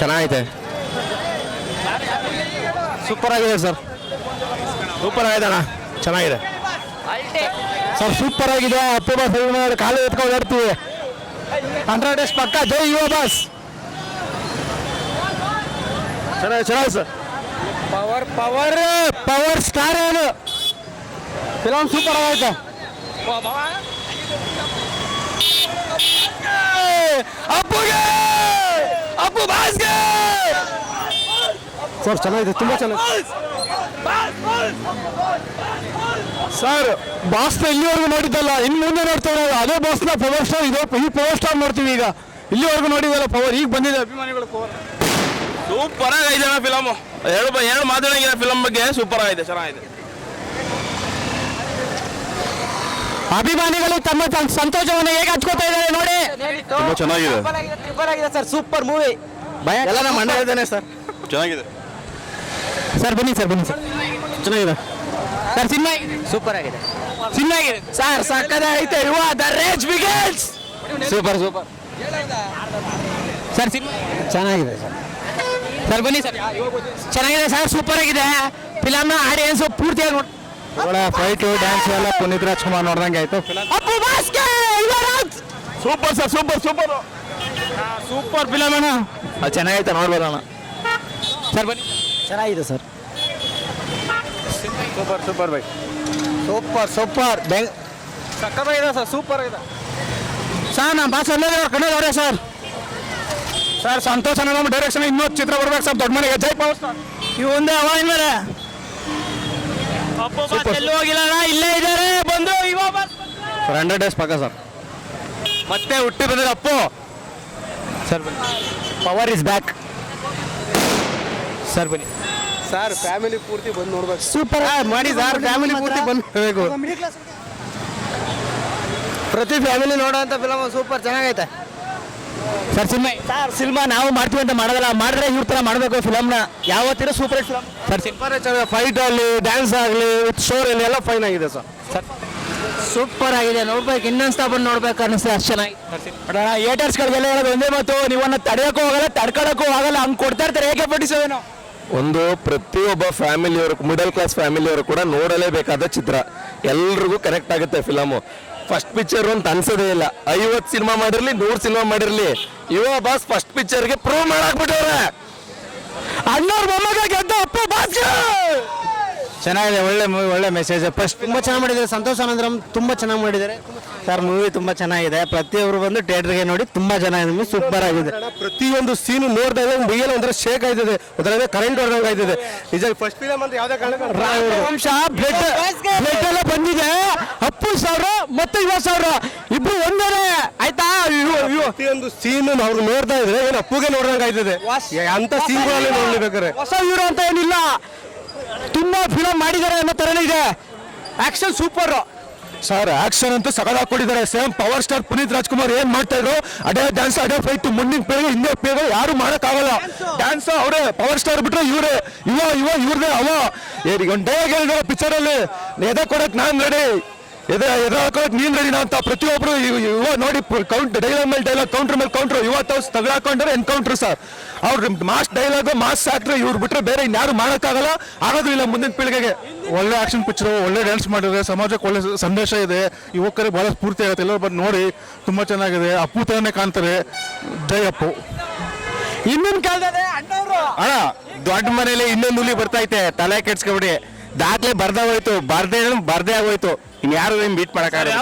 ಚೆನ್ನಾಗೈತೆ. ಸೂಪರ್ ಆಗಿದೆ sir super ಆಗಿದೆ ಅಣ್ಣ. ಚೆನ್ನಾಗಿದೆ. ಸರ್ ಸೂಪರ್ ಆಗಿದೆ. ಅಪ್ಪು ಬಾಸ್ ಅಭಿಮಾನಿಗಳು ಕಾಲು ಎತ್ಕೊಂಡು ಓಡ್ತೀವಿ ಹಂಡ್ರೆಡ್ ಡೇಸ್ ಪಕ್ಕ. ಜೈ ಯುವ ಬಾಸ್ ಚೆನ್ನಾಗಿ ಚೆನ್ನಾಗಿ sir power power power star ಏನು ಫಿಲಮ್ ಸೂಪರ್ ಆಗೈತೆ. ಅಪ್ಪುಗೆ ಅಪ್ಪು ಬಾಸ್ಗೆ ಸರ್ ಚೆನ್ನಾಗಿದೆ ತುಂಬ ಚೆನ್ನಾಗಿದೆ. ಸರ್ ಬಾಸ್ನ ಇಲ್ಲಿವರೆಗೂ ನೋಡಿದ್ದಲ್ಲ ಇನ್ನು ಮುಂದೆ ನೋಡ್ತೇವೆ ನಾವು ಅದೇ ಬಾಸ್ನ ಪವರ್ ಸ್ಟಾರ್ ಇದೆ ಈ ಪವರ್ ಸ್ಟಾರ್ ನೋಡ್ತೀವಿ ಈಗ. ಇಲ್ಲಿವರೆಗೂ ನೋಡಿದಲ್ಲ ಪವರ್ ಈಗ ಬಂದಿದೆ ಅಭಿಮಾನಿಗಳು ಪವರ್ ಸೂಪರ್ ಆಗಿದೆ ಅಣ್ಣ ಫಿಲಮ್ ಎರಡು ಎರಡು ಮಾತಾಡಂಗಿಲ್ಲ ಫಿಲಮ್ ಬಗ್ಗೆ. ಸೂಪರ್ ಆಗಿದೆ ಚೆನ್ನಾಗಿದೆ. ಅಭಿಮಾನಿಗಳು ತಮ್ಮ ಸಂತೋಷವನ್ನು ಹೇಗೆ ಹಚ್ಕೋತಾ ಇದ್ದಾರೆ ನೋಡಿ. ತುಂಬಾ ಚೆನ್ನಾಗಿದೆ. ಸೂಪರ್ ಆಗಿದೆ ಸರ್ ಸೂಪರ್ ಮೂವಿ ಎಲ್ಲ ನಮ್ಮ ಅಣ್ಣ ಇದ್ದಾನೆ ಸರ್. ಚೆನ್ನಾಗಿದೆ. ಸರ್ ಬನ್ನಿ ಸರ್ ಬನ್ನಿ ಸರ್. ಚೆನ್ನಾಗಿದೆ. ಸರ್ ಸಿನಿಮಾ ಸೂಪರ್ ಆಗಿದೆ. ಸಿನಿಮಾ ಆಗಿದೆ ಸರ್ ಸಕ್ಕದ ಐತೆ Yuva the rage begins super super. Sir cinema ಚೆನ್ನಾಗಿದೆ ಸರ್. ಸರ್ ಬನ್ನಿ ಸರ್. ಚೆನ್ನಾಗಿದೆ ಸರ್ ಸೂಪರ್ ಆಗಿದೆ. ಫಿಲಮ್ನ ಆಡಿಯನ್ಸ್ ಪೂರ್ತಿಯಾಗಿ ನೋಡಿ ಒಳ್ಳೆ ಫೈಟು ಡ್ಯಾನ್ಸ್ ಎಲ್ಲ ಪುನೀತ್ ರಾಜ್ಕುಮಾರ್ ನೋಡ್ದಂಗೆ ಆಯ್ತು. Super sir super super super film ಅಣ್ಣ. ಅದು ಚೆನ್ನಾಗೈತೆ ನೋಡ್ಬೋದಣ್ಣ ಸರ್ ಬನ್ನಿ. ಚೆನ್ನಾಗಿದೆ sir. Super super bye super super ಬೆಂಗ್ ಸಕ್ಕತ್ತಾಗಿದೆ ಸರ್ ಸೂಪರ್ ಇದೆ ಸರ್ ನಮ್ಮ ಭಾಷೆ ಅಲ್ಲೇ ಕಣ್ಣದವ್ರೆ ಸರ್ ಸರ್ ಸಂತೋಷ ನಮ್ಮ ಡೈರೆಕ್ಷನ್ ಇನ್ನೊಂದು ಚಿತ್ರ ಬರ್ಬೇಕು ಸರ್ ದೊಡ್ಡ ಮನೆಗೆ. ಜೈ ಪವರ್ ಸರ್ ಇವು ಒಂದೇ ಅವ ಇನ್ಮೇಲೆ ಎಲ್ಲೂ ಹೋಗಿಲ್ಲ ಅಣ್ಣ, ಇಲ್ಲೇ ಇದ್ದಾರೆ ಬಂದು ಸರ್ ಹಂಡ್ರೆಡ್ ಡೇಸ್ ಪಕ್ಕ ಸರ್ ಮತ್ತೆ ಹುಟ್ಟಿ ಬಂದಿದೆ Appu. Sir power is back sir ಬನ್ನಿ. ಸರ್ ಫ್ಯಾಮಿಲಿ ಪೂರ್ತಿ ಬಂದು ನೋಡ್ಬೇಕು. ಸೂಪರ್ ಮಾಡಿ ಸರ್ ಫ್ಯಾಮಿಲಿ ಪೂರ್ತಿ ಬಂದ್ಬೇಕು ಪ್ರತಿ ಫ್ಯಾಮಿಲಿ ನೋಡೋಂಥ ಫಿಲಮ್ ಸೂಪರ್ ಚೆನ್ನಾಗೈತೆ. ಸರ್ ಸಿನಿಮಾ ಸರ್ ಸಿನಿಮಾ ನಾವು ಮಾಡ್ತೀವಿ ಅಂತ ಮಾಡೋದಲ್ಲ ಮಾಡಿದ್ರೆ ಇವ್ರ ಥರ ಮಾಡಬೇಕು ಫಿಲಮ್ನ. ಯಾವತ್ತಿರೋ super hit film. Sir cinema fight ಆಗಲಿ ಡ್ಯಾನ್ಸ್ ಆಗಲಿ ವಿತ್ ಶೋರ್ ಅಲ್ಲಿ ಎಲ್ಲ ಫೈನ್ ಆಗಿದೆ ಸರ್. ಸರ್. ಸೂಪರ್ ಆಗಿದೆ ನೋಡ್ಬೇಕು ಇನ್ನೊಂದು ಬಂದು ನೋಡ್ಬೇಕು ಅನಿಸ್ತದೆ ಅಷ್ಟು ಚೆನ್ನಾಗಿ. ಏಟರ್ಸ್ ಏಟರ್ಸ್ಗಳಿಗೆಲ್ಲ ಹೇಳೋದು ಒಂದೇ ಮಾತು ನೀವನ್ನ ತಡೆಯೋಕ್ಕೂ ಹೋಗಲ್ಲ ತಡ್ಕೊಳ್ಳೋಕ್ಕೂ ಆಗಲ್ಲ ಹಂಗೆ ಕೊಡ್ತಾ ಇರ್ತಾರೆ ಹೇಗೆ ಪಡಿಸೋದೇನು ಒಂದು ಪ್ರತಿಯೊಬ್ಬ ಫ್ಯಾಮಿಲಿಯವರು ಮಿಡಲ್ ಕ್ಲಾಸ್ ಫ್ಯಾಮಿಲಿಯವರು ಕೂಡ ನೋಡಲೇಬೇಕಾದ ಚಿತ್ರ. ಎಲ್ರಿಗೂ ಕನೆಕ್ಟ್ ಆಗುತ್ತೆ ಫಿಲಮು ಫಸ್ಟ್ ಪಿಕ್ಚರ್ ಅಂತ ಅನ್ಸೋದೇ ಇಲ್ಲ. ಐವತ್ತು ಸಿನಿಮಾ ಮಾಡಿರಲಿ ನೂರು ಸಿನಿಮಾ ಮಾಡಿರ್ಲಿ. ಯುವ ಬಾಸ್ ಫಸ್ಟ್ ಪಿಕ್ಚರ್ಗೆ ಪ್ರೂವ್ ಮಾಡಾಕ್ಬಿಟ್ಟವ್ರೆ. ಅಣ್ಣವ್ರ ಮೊಮ್ಮಗ ಗೆದ್ದ ಅಪ್ಪ ಬಾಸ್ ಚೆನ್ನಾಗಿದೆ ಒಳ್ಳೆ ಮೂವಿ ಒಳ್ಳೆ ಮೆಸೇಜ್ ಫಸ್ಟ್ ತುಂಬ ಚೆನ್ನಾಗಿ ಮಾಡಿದ್ದಾರೆ. ಸಂತೋಷ್ ಆನಂದರಂ ತುಂಬ ಚೆನ್ನಾಗಿ ಮಾಡಿದ್ದಾರೆ. ಸರ್ ಮೂವಿ ತುಂಬ ಚೆನ್ನಾಗಿದೆ. ಪ್ರತಿಯೊಬ್ಬರು ಬಂದು ಥಿಯೇಟ್ರಿಗೆ ನೋಡಿ ತುಂಬ ಚೆನ್ನಾಗಿದೆ ಸೂಪರ್ ಆಗಿದೆ. ಪ್ರತಿಯೊಂದು ಸೀನು ನೋಡಿದಾಗ ಮೈಯಲ್ಲಿ ಒಂಥರ ಶೇಕ್ ಆಯ್ತದೆ. ಒಂಥರ ಕರೆಂಟ್ ಹೊಡೆದಂಗೆ ಆಯ್ತದೆ. ನಿಜ ಫಸ್ಟ್ ಫಿಲಮ್ ಅಂತ ಯಾವುದೇ ರಾಘವಂಶ ಬ್ಲಡ್ ಎಲ್ಲ ಬಂದಿದೆ ಅಪ್ಪು ಸಾವಿರ ಮತ್ತೆ ಯುವ ಸಾವಿರ ಇಬ್ರು ಒಂದೇನೆ ಆಯ್ತಾ? ಪ್ರತಿಯೊಂದು ಸೀನ್ ಅವ್ರು ನೋಡ್ತಾ ಇದ್ರೆ ಏನು ಅಪ್ಪುಗೆ ನೋಡ್ದಂಗೆ ಆಯ್ತದೆ. ಅಂತ ಸೀನ್ಗಳಲ್ಲಿ ನೋಡ್ಲಿಬೇಕಾರೆ ಹೊಸ ಹೀರೋ. ಅಂತ ಏನಿಲ್ಲ. ತುಂಬಾ ಫಿಲಮ್ ಮಾಡಿದ್ದಾರೆ ಅನ್ನೋ ತರನೇ ಇದೆ. ಆಕ್ಷನ್ ಸೂಪರ್ ಸರ್ ಆಕ್ಷನ್ ಅಂತೂ ಸಗದ ಕೊಟ್ಟಿದ್ದಾರೆ. Same power star Puneeth Rajkumar ಏನ್ ಮಾಡ್ತಾ ಇದ್ರು? ಅದೇ ಡ್ಯಾನ್ಸ್ ಅಡೇ ಫೈಟ್ ಮುಂದಿನ ಪೇಗ ಹಿಂದೆ ಪೇಗ ಯಾರು ಮಾಡಕ್ಕಾಗಲ್ಲ. ಡ್ಯಾನ್ಸ್ ಅವರೇ ಪವರ್ ಸ್ಟಾರ್ ಬಿಟ್ರೆ ಇವರೇ. ಇವ ಇವ ಇವ್ರದೇ ಅವ. ಒಂದು ಡೇ ಪಿಕ್ಚರ್ ಅಲ್ಲಿ ಎದೆ ಕೊಡಕ್ ನಾನ್ ರೆಡಿ ಎದೆ ಎದೆ ಹಾಕೋಕ್ ನೀನ್ ರೆಡಿ ಅಂತ ಪ್ರತಿಯೊಬ್ರು ಯುವ ಇವ ನೋಡಿ ಕೌಂಟ್ ಡೈಲಾಗ್ ಮೇಲೆ ಡೈಲಾಗ್ ಕೌಂಟರ್ ಮೇಲೆ ಕೌಂಟರ್ ಇವತ್ತು ತಗೊಳಕೊಂಡ್ರೆ ಎನ್ಕೌಂಟರ್ ಸರ್ ಅವ್ರ ಮಾಸ್ ಡೈಲಾಗ್ ಮಾಸ್ ಆಕ್ಟ್ರೆ ಇವ್ರು ಬಿಟ್ರೆ ಬೇರೆ ಇನ್ಯಾರು ಮಾಡೋಕ್ಕಾಗಲ್ಲ ಆಗೋದು ಇಲ್ಲ ಮುಂದಿನ ಪೀಳಿಗೆಗೆ. ಒಳ್ಳೆ ಆಕ್ಷನ್ ಪಿಕ್ಚರ್ ಒಳ್ಳೆ ಡ್ಯಾನ್ಸ್ ಮಾಡಿದ್ರೆ ಸಮಾಜಕ್ಕೆ ಒಳ್ಳೆ ಸಂದೇಶ ಇದೆ. ಯುವಕರಿಗೆ ಬಹಳ ಸ್ಫೂರ್ತಿ ಆಗುತ್ತೆ. ಎಲ್ಲರೂ ಬಂದು ನೋಡಿ ತುಂಬಾ ಚೆನ್ನಾಗಿದೆ. ಅಪ್ಪು ತರನೇ ಕಾಣ್ತಾರೆ. ಜೈ ಅಪ್ಪು. ಇನ್ನೊಂದು ಕಾಲದಲ್ಲಿ ಅಣ್ಣವರು. ಅಣ್ಣ ದೊಡ್ಡ ಮನೇಲಿ ಇನ್ನೊಂದು ಹುಲಿ ಬರ್ತೈತೆ ತಲೆ ಕೆಡ್ಸ್ಕೊಬಿಡಿ. ದಾಖಲೆ ಬರ್ದೇ ಹೋಯ್ತು ಬರ್ದೇ ಬರ್ದೇ ಆಗೋಯ್ತು. ಇನ್ಯಾರು ಮೀಟ್ ಮಾಡಕ್ಕಾಗಲ್ಲ